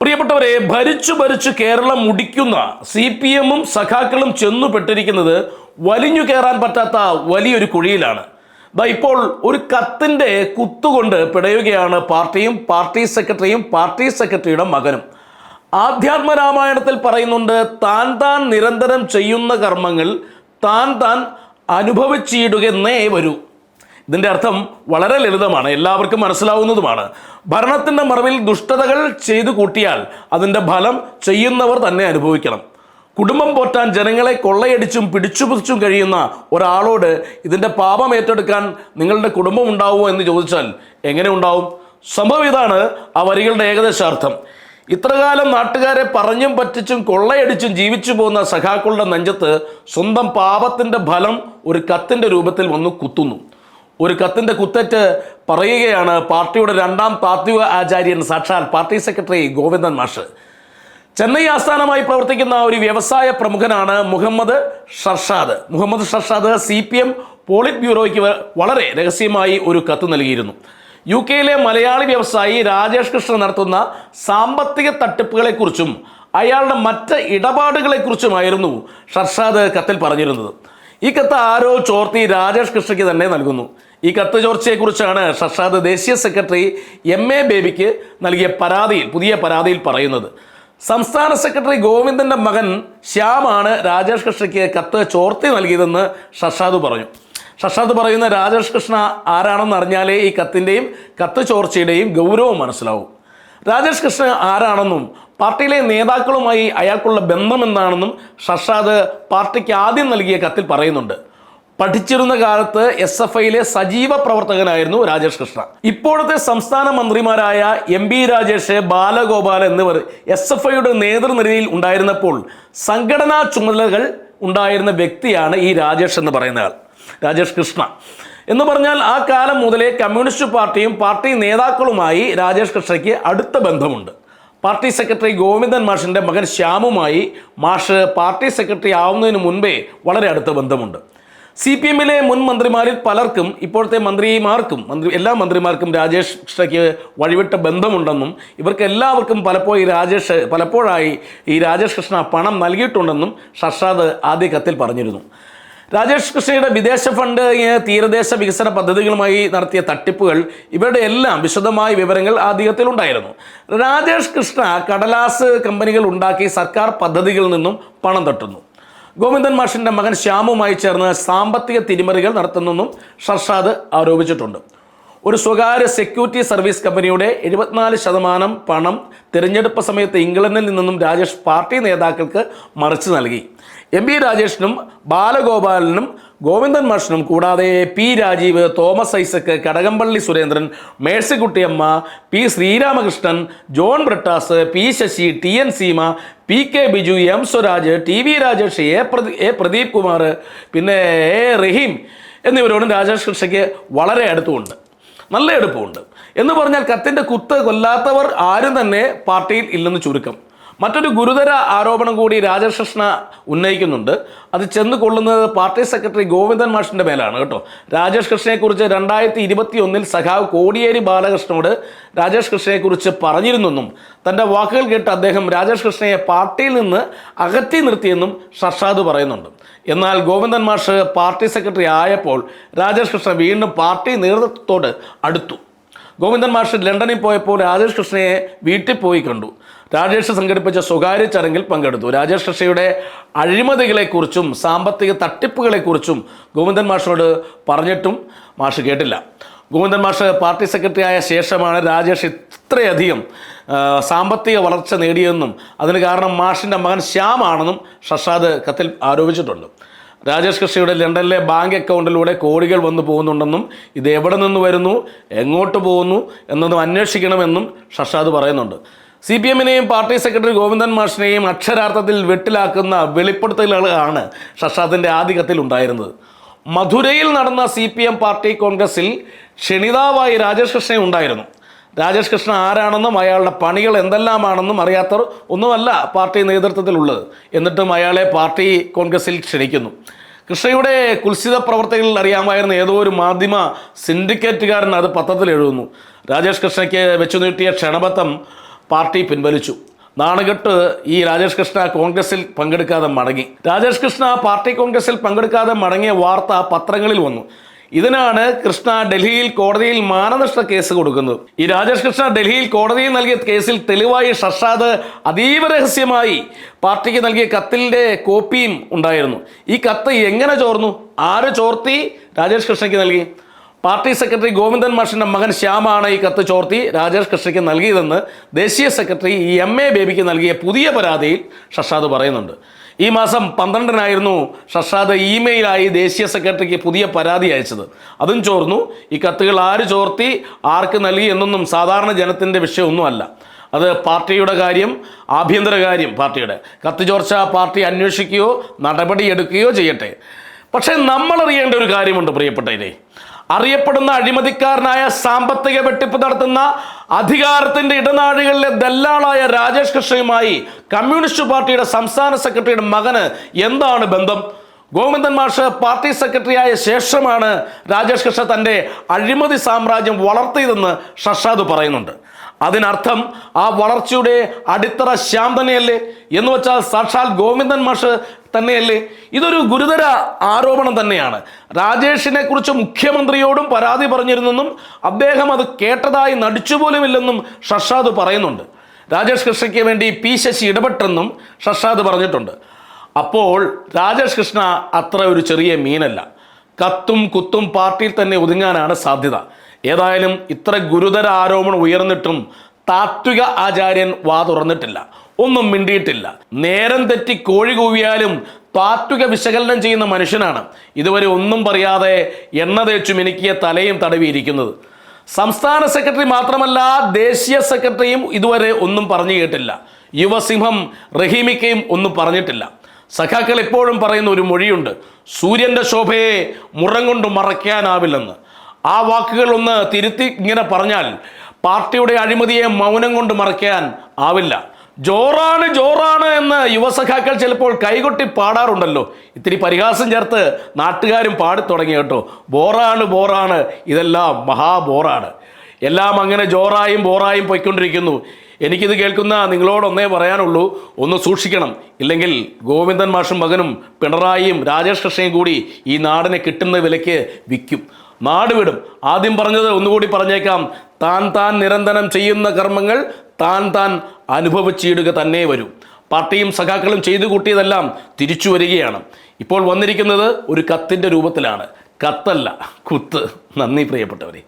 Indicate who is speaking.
Speaker 1: പ്രിയപ്പെട്ടവരെ ഭരിച്ചു ഭരിച്ചു കേരളം മുടിക്കുന്ന സി പി എമ്മും സഖാക്കളും ചെന്നുപെട്ടിരിക്കുന്നത് വലിഞ്ഞു കയറാൻ പറ്റാത്ത വലിയൊരു കുഴിയിലാണ്. ദാ ഇപ്പോൾ ഒരു കത്തിന്റെ കുത്തുകൊണ്ട് പിടയുകയാണ് പാർട്ടിയും പാർട്ടി സെക്രട്ടറിയും പാർട്ടി സെക്രട്ടറിയുടെ മകനും. ആധ്യാത്മ രാമായണത്തിൽ പറയുന്നുണ്ട് താൻ താൻ നിരന്തരം ചെയ്യുന്ന കർമ്മങ്ങൾ താൻ താൻ അനുഭവിച്ചിടുകയെന്നേ വരൂ. ഇതിന്റെ അർത്ഥം വളരെ ലളിതമാണ് എല്ലാവർക്കും മനസ്സിലാവുന്നതുമാണ്. ഭരണത്തിന്റെ മറവിൽ ദുഷ്ടതകൾ ചെയ്തു കൂട്ടിയാൽ അതിന്റെ ഫലം ചെയ്യുന്നവർ തന്നെ അനുഭവിക്കണം. കുടുംബം പോറ്റാൻ ജനങ്ങളെ കൊള്ളയടിച്ചും പിടിച്ചുപിടിച്ചും കഴിയുന്ന ഒരാളോട് ഇതിന്റെ പാപം ഏറ്റെടുക്കാൻ നിങ്ങളുടെ കുടുംബം ഉണ്ടാവുമോ എന്ന് ചോദിച്ചാൽ എങ്ങനെ ഉണ്ടാവും? സംഭവം ഇതാണ് ആ വരികളുടെ ഏകദേശാർത്ഥം. ഇത്രകാലം നാട്ടുകാരെ പറഞ്ഞും പറ്റിച്ചും കൊള്ളയടിച്ചും ജീവിച്ചു പോകുന്ന സഖാക്കളുടെ നെഞ്ചത്ത് സ്വന്തം പാപത്തിന്റെ ഫലം ഒരു കത്തിന്റെ രൂപത്തിൽ വന്ന് കുത്തുന്നു. ഒരു കത്തിന്റെ കുത്തേറ്റ് പറയുകയാണ് പാർട്ടിയുടെ രണ്ടാം താത്വിക ആചാര്യൻ സാക്ഷാൽ പാർട്ടി സെക്രട്ടറി ഗോവിന്ദൻ മാഷ്. ചെന്നൈ ആസ്ഥാനമായി പ്രവർത്തിക്കുന്ന ഒരു വ്യവസായ പ്രമുഖനാണ് Muhammad Sharshad. Muhammad Sharshad C P M polit ബ്യൂറോയ്ക്ക് വളരെ രഹസ്യമായി ഒരു കത്ത് നൽകിയിരുന്നു. യു കെയിലെ മലയാളി വ്യവസായി രാജേഷ് കൃഷ്ണൻ നടത്തുന്ന സാമ്പത്തിക തട്ടിപ്പുകളെക്കുറിച്ചും അയാളുടെ മറ്റ് ഇടപാടുകളെക്കുറിച്ചുമായിരുന്നു ഷർഷാദ് കത്തിൽ പറഞ്ഞിരുന്നത്. ഈ കത്ത് ആരോ ചോർത്തി രാജേഷ് കൃഷ്ണയ്ക്ക് തന്നെ നൽകുന്നു. ഈ കത്ത് ചോർച്ചയെക്കുറിച്ചാണ് ഷർഷാദ് ദേശീയ സെക്രട്ടറി എം എ ബേബിക്ക് നൽകിയ പരാതിയിൽ പുതിയ പരാതിയിൽ പറയുന്നത്. സംസ്ഥാന സെക്രട്ടറി ഗോവിന്ദന്റെ മകൻ ശ്യാമാണ് രാജേഷ് കൃഷ്ണയ്ക്ക് കത്ത് ചോർത്തി നൽകിയതെന്ന് ഷർഷാദ് പറഞ്ഞു. ഷർഷാദ് പറയുന്ന രാജേഷ് കൃഷ്ണ ആരാണെന്ന് അറിഞ്ഞാലേ ഈ കത്തിന്റെയും കത്ത് ചോർച്ചയുടെയും ഗൗരവം മനസ്സിലാവും. രാജേഷ് കൃഷ്ണ ആരാണെന്നും പാർട്ടിയിലെ നേതാക്കളുമായി അയാൾക്കുള്ള ബന്ധം എന്താണെന്നും ഷർഷാദ് പാർട്ടിക്ക് ആദ്യം നൽകിയ കത്തിൽ പറയുന്നുണ്ട്. പഠിച്ചിരുന്ന കാലത്ത് എസ് എഫ് ഐയിലെ സജീവ പ്രവർത്തകനായിരുന്നു രാജേഷ് കൃഷ്ണ. ഇപ്പോഴത്തെ സംസ്ഥാന മന്ത്രിമാരായ എം ബി രാജേഷ് ബാലഗോപാൽ എന്നിവർ എസ് എഫ് ഐയുടെ നേതൃനിരയിൽ ഉണ്ടായിരുന്നപ്പോൾ സംഘടനാ ചുമതലകൾ ഉണ്ടായിരുന്ന വ്യക്തിയാണ് ഈ രാജേഷ് എന്ന് പറയുന്ന ആൾ രാജേഷ് കൃഷ്ണ. എന്ന് പറഞ്ഞാൽ ആ കാലം മുതലേ കമ്മ്യൂണിസ്റ്റ് പാർട്ടിയും പാർട്ടി നേതാക്കളുമായി രാജേഷ് കൃഷ്ണയ്ക്ക് അടുത്ത ബന്ധമുണ്ട്. പാർട്ടി സെക്രട്ടറി ഗോവിന്ദൻ മാഷിന്റെ മകൻ ശ്യാമുമായി മാഷ് പാർട്ടി സെക്രട്ടറി ആവുന്നതിന് മുൻപേ വളരെ അടുത്ത ബന്ധമുണ്ട്. സി പി എമ്മിലെ മുൻ മന്ത്രിമാരിൽ പലർക്കും ഇപ്പോഴത്തെ മന്ത്രിമാർക്കും മന്ത്രി എല്ലാ മന്ത്രിമാർക്കും രാജേഷ് കൃഷ്ണയ്ക്ക് വഴിവിട്ട ബന്ധമുണ്ടെന്നും ഇവർക്ക് എല്ലാവർക്കും പലപ്പോഴും ഈ രാജേഷ് പലപ്പോഴായി ഈ രാജേഷ് കൃഷ്ണ പണം നൽകിയിട്ടുണ്ടെന്നും ഷർഷാദ് ആദ്യ കത്തിൽ പറഞ്ഞിരുന്നു. രാജേഷ് കൃഷ്ണയുടെ വിദേശ ഫണ്ട് തീരദേശ വികസന പദ്ധതികളുമായി നടത്തിയ തട്ടിപ്പുകൾ ഇവരുടെ എല്ലാം വിശദമായ വിവരങ്ങൾ ആദ്യത്തിൽ ഉണ്ടായിരുന്നു. രാജേഷ് കൃഷ്ണ കടലാസ് കമ്പനികൾ ഉണ്ടാക്കി സർക്കാർ പദ്ധതികളിൽ നിന്നും പണം തട്ടുന്നു. ഗോവിന്ദൻ മാഷിന്റെ മകൻ ശ്യാമുമായി ചേർന്ന് സാമ്പത്തിക തിരിമറികൾ നടത്തുന്നെന്നും ഷർഷാദ് ആരോപിച്ചിട്ടുണ്ട്. ഒരു സ്വകാര്യ സെക്യൂരിറ്റി സർവീസ് കമ്പനിയുടെ എഴുപത്തിനാല് ശതമാനം പണം തിരഞ്ഞെടുപ്പ് സമയത്ത് ഇംഗ്ലണ്ടിൽ നിന്നും രാജേഷ് പാർട്ടി നേതാക്കൾക്ക് മറിച്ചു നൽകി. എം പി രാജേഷിനും ബാലഗോപാലനും ഗോവിന്ദൻ മാഷിനും കൂടാതെ P Rajeev Thomas Isaac Kadakampally Surendran Mercykuttyamma P Sreeramakrishnan John Brittas P Sasi T N Seema P K Biju M Swaraj T V Rajesh A പ്രദീ A Pradeep Kumar പിന്നെ എ റഹീം എന്നിവരോടും രാജേഷ് കൃഷ്ണയ്ക്ക് വളരെ അടുത്തുമുണ്ട്. നല്ല എടുപ്പമുണ്ട് എന്ന് പറഞ്ഞാൽ കത്തിന്റെ കുത്ത് കൊല്ലാത്തവർ ആരും തന്നെ പാർട്ടിയിൽ ഇല്ലെന്ന് ചുരുക്കം. മറ്റൊരു ഗുരുതര ആരോപണം കൂടി രാജകൃഷ്ണ കൃഷ്ണ ഉന്നയിക്കുന്നുണ്ട്. അത് ചെന്ന് കൊള്ളുന്നത് പാർട്ടി സെക്രട്ടറി ഗോവിന്ദൻ മാഷിന്റെ മേലാണ് കേട്ടോ. രാജേഷ് കൃഷ്ണയെക്കുറിച്ച് രണ്ടായിരത്തി ഇരുപത്തി ഒന്നിൽ സഖാവ് കോടിയേരി ബാലകൃഷ്ണനോട് രാജേഷ് കൃഷ്ണയെക്കുറിച്ച് പറഞ്ഞിരുന്നെന്നും തന്റെ വാക്കുകൾ കേട്ട് അദ്ദേഹം രാജേഷ് കൃഷ്ണയെ പാർട്ടിയിൽ നിന്ന് അകറ്റി നിർത്തിയെന്നും ഷർഷാദ് പറയുന്നുണ്ട്. എന്നാൽ ഗോവിന്ദൻ മാഷ് പാർട്ടി സെക്രട്ടറി ആയപ്പോൾ രാജേഷ് കൃഷ്ണ വീണ്ടും പാർട്ടി നേതൃത്വത്തോട് അടുത്തു. ഗോവിന്ദൻ മാഷ് ലണ്ടനിൽ പോയപ്പോൾ രാജേഷ് കൃഷ്ണയെ വീട്ടിൽ പോയി കണ്ടു. രാജേഷ് സംഘടിപ്പിച്ച സ്വകാര്യ ചടങ്ങിൽ പങ്കെടുത്തു. രാജേഷ് കൃഷ്ണയുടെ അഴിമതികളെക്കുറിച്ചും സാമ്പത്തിക തട്ടിപ്പുകളെക്കുറിച്ചും ഗോവിന്ദൻ മാഷിനോട് പറഞ്ഞിട്ടും മാഷ് കേട്ടില്ല. ഗോവിന്ദൻ മാഷ് പാർട്ടി സെക്രട്ടറി ആയ ശേഷമാണ് രാജേഷ് ഇത്രയധികം സാമ്പത്തിക വളർച്ച നേടിയെന്നും അതിന് കാരണം മാഷിന്റെ മകൻ ശ്യാമാണെന്നും ഷഷാദ് കത്തിൽ ആരോപിച്ചിട്ടുണ്ട്. രാജേഷ് കൃഷ്ണയുടെ ലണ്ടനിലെ ബാങ്ക് അക്കൗണ്ടിലൂടെ കോടികൾ വന്നു പോകുന്നുണ്ടെന്നും ഇത് എവിടെ നിന്ന് വരുന്നു എങ്ങോട്ട് പോകുന്നു എന്നതും അന്വേഷിക്കണമെന്നും ഷഷാദ് പറയുന്നുണ്ട്. സി പി എമ്മിനെയും പാർട്ടി സെക്രട്ടറി ഗോവിന്ദൻ മാഷിനെയും അക്ഷരാർത്ഥത്തിൽ വെട്ടിലാക്കുന്ന വെളിപ്പെടുത്തലുകളാണ് ഷഷാദിന്റെ ആധികത്തിൽ ഉണ്ടായിരുന്നത്. മധുരയിൽ നടന്ന സി പി എം പാർട്ടി കോൺഗ്രസിൽ ക്ഷണിതാവായി രാജേഷ് കൃഷ്ണൻ ഉണ്ടായിരുന്നു. രാജേഷ് കൃഷ്ണ ആരാണെന്നും അയാളുടെ പണികൾ എന്തെല്ലാമാണെന്നും അറിയാത്തവർ ഒന്നുമല്ല പാർട്ടി നേതൃത്വത്തിലുള്ളത്. എന്നിട്ടും അയാളെ പാർട്ടി കോൺഗ്രസിൽ ക്ഷണിക്കുന്നു. കൃഷ്ണയുടെ കുൽസിത പ്രവർത്തകളിൽ അറിയാമായിരുന്ന ഏതോ ഒരു മാധ്യമ സിൻഡിക്കേറ്റുകാരൻ അത് പത്രത്തിൽ എഴുതുന്നു. രാജേഷ് കൃഷ്ണയ്ക്ക് വെച്ചു നീട്ടിയ ക്ഷണപത്രം പാർട്ടി പിൻവലിച്ചു. നാണുകെട്ട് ഈ രാജേഷ് കൃഷ്ണ കോൺഗ്രസിൽ പങ്കെടുക്കാതെ മടങ്ങി. രാജേഷ് കൃഷ്ണ പാർട്ടി കോൺഗ്രസിൽ പങ്കെടുക്കാതെ മടങ്ങിയ വാർത്ത പത്രങ്ങളിൽ വന്നു. ഇതിനാണ് കൃഷ്ണ ഡൽഹിയിൽ കോടതിയിൽ മാനനഷ്ട കേസ് കൊടുക്കുന്നത്. ഈ രാജേഷ് കൃഷ്ണ ഡൽഹിയിൽ കോടതിയിൽ നൽകിയ കേസിൽ തെളിവായി ഷർഷാദ് അതീവ രഹസ്യമായി പാർട്ടിക്ക് നൽകിയ കത്തിന്റെ കോപ്പിയും ഉണ്ടായിരുന്നു. ഈ കത്ത് എങ്ങനെ ചോർന്നു? ആര് ചോർത്തി? രാജേഷ് കൃഷ്ണയ്ക്ക് നൽകി. പാർട്ടി സെക്രട്ടറി ഗോവിന്ദൻ മാഷിന്റെ മകൻ ശ്യാമാണ് ഈ കത്ത് ചോർത്തി രാജേഷ് കൃഷ്ണയ്ക്ക് നൽകിയതെന്ന് ദേശീയ സെക്രട്ടറി എം എ ബേബിക്ക് നൽകിയ പുതിയ പരാതിയിൽ ഷർഷാദ് പറയുന്നുണ്ട്. ഈ മാസം പന്ത്രണ്ടിനായിരുന്നു ഷഷാദ് ഇമെയിലായി ദേശീയ സെക്രട്ടറിക്ക് പുതിയ പരാതി അയച്ചത്. അതും ചോർന്നു. ഈ കത്തുകൾ ആര് ചോർത്തി ആർക്ക് നൽകി എന്നൊന്നും സാധാരണ ജനത്തിന്റെ വിഷയമൊന്നുമല്ല. അത് പാർട്ടിയുടെ കാര്യം ആഭ്യന്തര കാര്യം പാർട്ടിയുടെ. കത്ത് ചോർച്ച പാർട്ടി അന്വേഷിക്കുകയോ നടപടിയെടുക്കുകയോ ചെയ്യട്ടെ. പക്ഷേ നമ്മൾ അറിയേണ്ട ഒരു കാര്യമുണ്ട് പ്രിയപ്പെട്ടവരെ. അറിയപ്പെടുന്ന അഴിമതിക്കാരനായ സാമ്പത്തിക വെട്ടിപ്പ് നടത്തുന്ന അധികാരത്തിന്റെ ഇടനാഴികളിലെ ദല്ലാളായ രാജേഷ് കൃഷ്ണയുമായി കമ്മ്യൂണിസ്റ്റ് പാർട്ടിയുടെ സംസ്ഥാന സെക്രട്ടറിയുടെ മകന് എന്താണ് ബന്ധം? ഗോവിന്ദൻ മാഷ് പാർട്ടി സെക്രട്ടറിയായ ശേഷമാണ് രാജേഷ് കൃഷ്ണ തന്റെ അഴിമതി സാമ്രാജ്യം വളർത്തിയതെന്ന് ഷഷാദ് പറയുന്നുണ്ട്. അതിനർത്ഥം ആ വളർച്ചയുടെ അടിത്തറ ശ്യാം തന്നെയല്ലേ? എന്ന് വെച്ചാൽ സാക്ഷാൽ ഗോവിന്ദൻ മാഷ് തന്നെയല്ലേ? ഇതൊരു ഗുരുതര ആരോപണം തന്നെയാണ്. രാജേഷിനെ കുറിച്ച് മുഖ്യമന്ത്രിയോടും പരാതി പറഞ്ഞിരുന്നെന്നും അദ്ദേഹം അത് കേട്ടതായി നടിച്ചുപോലുമില്ലെന്നും ഷഷാദ് പറയുന്നുണ്ട്. രാജേഷ് കൃഷ്ണയ്ക്ക് വേണ്ടി പി ശശി ഇടപെട്ടെന്നും ഷഷാദ് പറഞ്ഞിട്ടുണ്ട്. അപ്പോൾ രാജേഷ് കൃഷ്ണ അത്ര ഒരു ചെറിയ മീനല്ല. കത്തും കുത്തും പാർട്ടിയിൽ തന്നെ ഒതുങ്ങാനാണ് സാധ്യത. ഏതായാലും ഇത്ര ഗുരുതര ആരോപണം ഉയർന്നിട്ടും താത്വിക ആചാര്യൻ വാ തുറന്നിട്ടില്ല. ഒന്നും മിണ്ടിയിട്ടില്ല. നേരം തെറ്റി കോഴി കൂവിയാലും താത്വിക വിശകലനം ചെയ്യുന്ന മനുഷ്യനാണ്. ഇതുവരെ ഒന്നും പറയാതെ എണ്ണ തേച്ചു മിനുക്കിയ തലയും തടവിയിരിക്കുന്നത്. സംസ്ഥാന സെക്രട്ടറി മാത്രമല്ല ദേശീയ സെക്രട്ടറിയും ഇതുവരെ ഒന്നും പറഞ്ഞു കേട്ടില്ല. യുവസിംഹം റഹീമിക്കയും ഒന്നും പറഞ്ഞിട്ടില്ല. സഖാക്കൾ എപ്പോഴും പറയുന്ന ഒരു മൊഴിയുണ്ട് സൂര്യന്റെ ശോഭയെ മുറം കൊണ്ട് മറയ്ക്കാനാവില്ലെന്ന്. ആ വാക്കുകൾ ഒന്ന് തിരുത്തി ഇങ്ങനെ പറഞ്ഞാൽ പാർട്ടിയുടെ അഴിമതിയെ മൗനം കൊണ്ട് മറയ്ക്കാൻ ആവില്ല. ജോറാണ് ജോറാണ് എന്ന് യുവസഖാക്കൾ ചിലപ്പോൾ കൈകൊട്ടി പാടാറുണ്ടല്ലോ. ഇത്തിരി പരിഹാസം ചേർത്ത് നാട്ടുകാരും പാടി തുടങ്ങി കേട്ടോ. ബോറാണ് ബോറാണ്. ഇതെല്ലാം മഹാബോറാണ്. എല്ലാം അങ്ങനെ ജോറായും ബോറായും പോയിക്കൊണ്ടിരിക്കുന്നു. എനിക്കിത് കേൾക്കുന്ന നിങ്ങളോടൊന്നേ പറയാനുള്ളൂ. ഒന്ന് സൂക്ഷിക്കണം. ഇല്ലെങ്കിൽ ഗോവിന്ദൻ മാഷും മകനും പിണറായിയും രാജേഷ് കൃഷ്ണയും കൂടി ഈ നാടിനെ കിട്ടുന്ന വിലയ്ക്ക് വിൽക്കും. നാട് വിടും. ആദ്യം പറഞ്ഞത് ഒന്നുകൂടി പറഞ്ഞേക്കാം. താൻ താൻ നിരന്തരം ചെയ്യുന്ന കർമ്മങ്ങൾ താൻ താൻ അനുഭവിച്ചിടുക തന്നെ വരും. പാർട്ടിയും സഖാക്കളും ചെയ്തു കൂട്ടിയതെല്ലാം തിരിച്ചു വരികയാണ്. ഇപ്പോൾ വന്നിരിക്കുന്നത് ഒരു കത്തിന്റെ രൂപത്തിലാണ്. കത്തല്ല കുത്ത്. നന്ദി പ്രിയപ്പെട്ടവരെ.